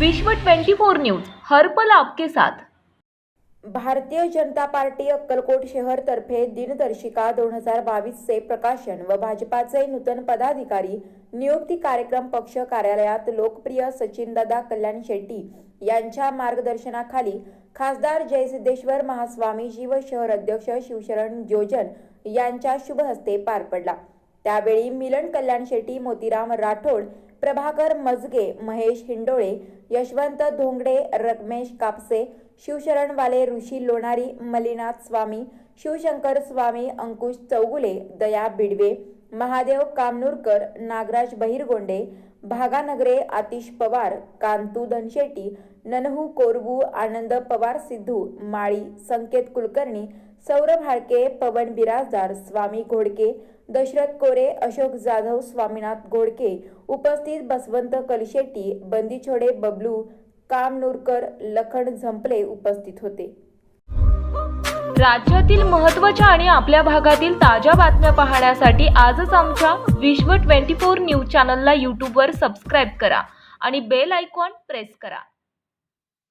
विश्व 24 न्यूज हरपल आपके साथ. भारतीय जनता पार्टी अक्कलकोट शहर तर्फे दिनदर्शिका दोन हजार बावीसचे प्रकाशन व भाजपाचे नूतन पदाधिकारी नियुक्ती कार्यक्रम पक्ष कार्यालयात लोकप्रिय सचिनदादा कल्याण शेट्टी यांच्या मार्गदर्शनाखाली खासदार जयसिद्धेश्वर महास्वामीजी व शहर अध्यक्ष शिवशरण जोजन यांच्या शुभ हस्ते पार पडला. त्यावेळी मिलन कल्याण शेट्टी मोतीराम राठोड प्रभाकर मजगे महेश हिंडोळे यशवंत धोंगडे रमेश कापसे शिवशरणवाले ऋषी लोणारी मलिनाथ स्वामी शिवशंकर स्वामी अंकुश चौगुले दया बिडवे महादेव कामनूरकर नागराज बहिरगोंडे भागानगरे आतिश पवार कांतू धनशेट्टी ननहू कोरबू आनंद पवार सिद्धू माळी संकेत कुलकर्णी सौरभ हाळके पवन बिराजदार स्वामी घोडके दशरथ कोरे अशोक जाधव स्वामीनाथ घोडके उपस्थित बसवंत कलशेट्टी बंदीछोडे बबलू कामनूरकर लखन झंपले उपस्थित होते. राज्यातील महत्त्वाच्या आणि आपल्या भागातील ताज्या बातम्या पाहण्यासाठी आजच आमच्या विश्व 24 न्यूज चॅनलला यूट्यूबवर सबस्क्राईब करा आणि बेल आयकॉन प्रेस करा.